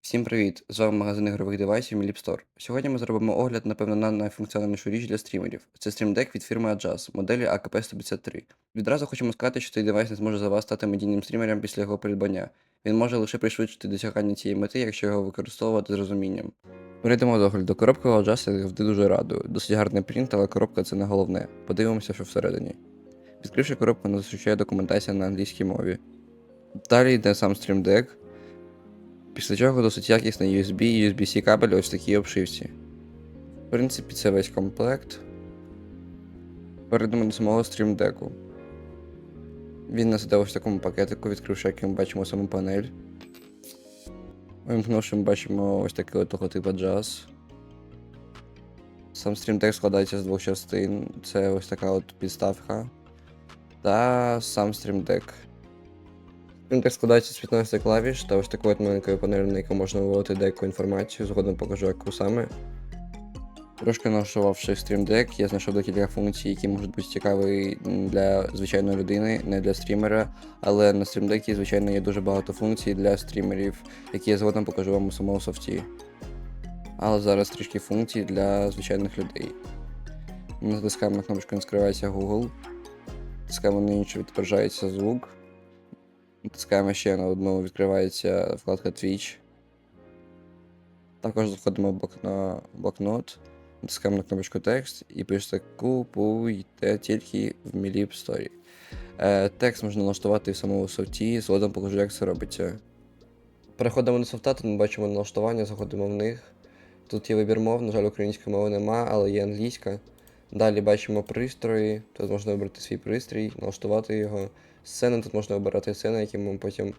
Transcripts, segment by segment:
Всім привіт! З вами магазин ігрових девайсів Milip Store. Сьогодні ми зробимо огляд, напевно, на найфункціональнішу річ для стрімерів. Це Deck від фірми Adjust, моделі AKP-153. Відразу хочемо сказати, що цей девайс не зможе за вас стати медійним стрімером після його придбання. Він може лише пришвидшити досягання цієї мети, якщо його використовувати з розумінням. Перейдемо до огляду. Коробка я завжди дуже радує. Досить гарний принт, але коробка це не головне. Подивимося, що всередині. Відкривши коробку, нас зустрічає документація на англійській мові. Далі йде сам Stream Deck, Після чого досить якісний USB і USB-C кабель ось в такій обшивці. В принципі, це весь комплект. Перейдемо до самого стрімдеку. Він у нас ось в такому пакетику, відкривши, як ми бачимо саму панель. Вимкнувши, бачимо ось такий от логотипа джаз. Сам стрімтек складається з двох частин. Це ось така от підставка. Та сам стрімдек. Він складається з 15 клавіш та ось такої от маленької панелі, на яку можна виводити деяку інформацію, згодом покажу, яку саме. Трошки налаштувавши Stream Deck, я знайшов декілька функцій, які можуть бути цікаві для звичайної людини, не для стрімера. Але на Stream Deck, звичайно, є дуже багато функцій для стрімерів, які я згодом покажу вам у самому софті. Але зараз трішки функцій для звичайних людей. Ми натискаємо на кнопочку не скривається Google. Натискаємо на іншу, відображається звук. Натискаємо ще на одну, відкривається вкладка Twitch. Також заходимо в блокнот, натискаємо на кнопочку текст і пишете купуйте тільки в Milip Story. Е, текст можна налаштувати в самому софті, згодом покажу, як це робиться. Переходимо до софта, тут ми бачимо налаштування, заходимо в них. Тут є вибір мов, на жаль, української мови нема, але є англійська. Далі бачимо пристрої, тут можна вибрати свій пристрій, налаштувати його. Сцени тут можна обирати сцени, які ми потім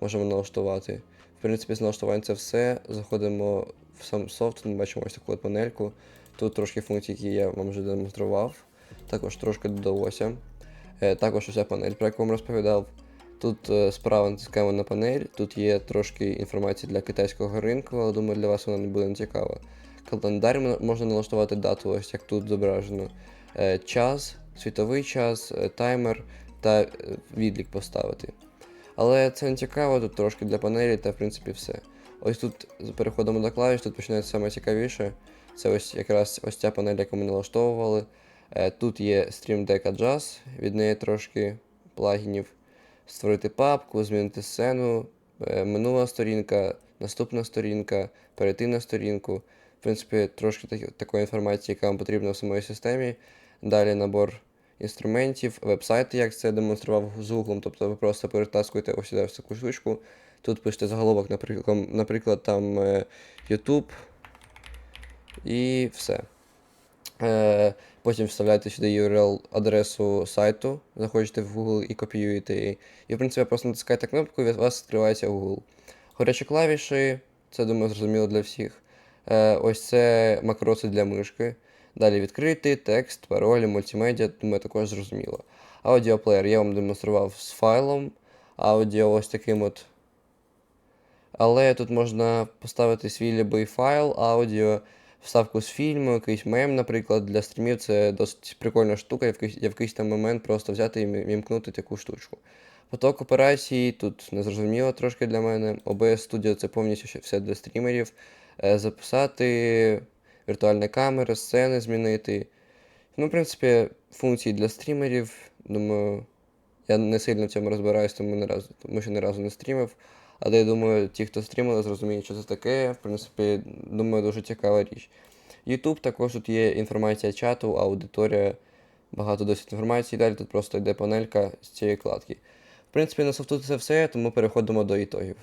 можемо налаштувати. В принципі, з налаштувань це все. Заходимо в сам софт, ми бачимо ось таку панельку. Тут трошки функцій, які я вам вже демонстрував. Також трошки додалося. Е, також уся панель, про яку вам розповідав. Тут е, справа натискаємо на панель, тут є трошки інформації для китайського ринку, але думаю, для вас вона не буде цікава. Календар можна налаштувати дату, ось як тут зображено. Е, час, світовий час, таймер та відлік поставити. Але це не цікаво, тут трошки для панелі та в принципі все. Ось тут переходимо до клавіш, тут починається саме цікавіше. Це ось якраз ось ця панель, яку ми налаштовували. Е, Тут є Stream Deck Adjust, від неї трошки плагінів. Створити папку, змінити сцену, е, минула сторінка, наступна сторінка, перейти на сторінку. В принципі, трошки так- такої інформації, яка вам потрібна в самій системі. Далі набор інструментів, веб-сайти, як це демонстрував з Google, тобто ви просто перетаскуєте ось сюди ось таку штучку. Тут пишете заголовок, наприклад, наприклад там е, YouTube і все. Е, потім вставляєте сюди URL адресу сайту, заходите в Google і копіюєте її. І в принципі просто натискаєте кнопку і у вас відкривається Google. Горячі клавіші, це думаю зрозуміло для всіх. Е, ось це макроси для мишки. Далі відкритий, текст, паролі, мультимедіа, думаю, також зрозуміло. Аудіоплеєр я вам демонстрував з файлом. Аудіо ось таким от. Але тут можна поставити свій любий файл, аудіо, вставку з фільму, якийсь мем, наприклад, для стрімів це досить прикольна штука, і в якийсь, там момент просто взяти і вімкнути таку штучку. Поток операцій тут незрозуміло трошки для мене. OBS Studio це повністю все для стрімерів. Е, Записати віртуальні камери, сцени змінити. Ну, в принципі, функції для стрімерів. Думаю, я не сильно в цьому розбираюсь, тому, не разу, тому що ні разу не стрімив. Але я думаю, ті, хто стрімили, зрозуміють, що це таке. В принципі, думаю, дуже цікава річ. YouTube також тут є інформація чату, аудиторія, багато досить інформації. Далі тут просто йде панелька з цієї кладки. В принципі, на софту це все, тому переходимо до ітогів.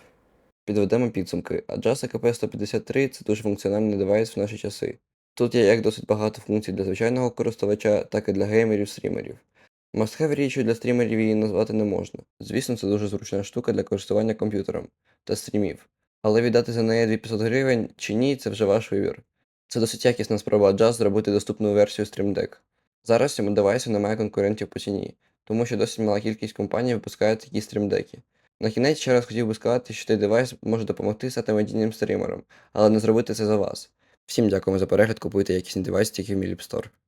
Підведемо підсумки. Adjust AKP 153 це дуже функціональний девайс в наші часи. Тут є як досить багато функцій для звичайного користувача, так і для геймерів, стрімерів. Must-have річчю для стрімерів її назвати не можна. Звісно, це дуже зручна штука для користування комп'ютером та стрімів. Але віддати за неї 2500 гривень чи ні, це вже ваш вибір. Це досить якісна спроба Adjust зробити доступну версію Stream Deck. Зараз цьому девайсу немає конкурентів по ціні, тому що досить мала кількість компаній випускає такі стрімдеки. На кінець ще раз хотів би сказати, що цей девайс може допомогти стати медійним стрімером, але не зробити це за вас. Всім дякуємо за перегляд, купуйте якісні девайси тільки в Store.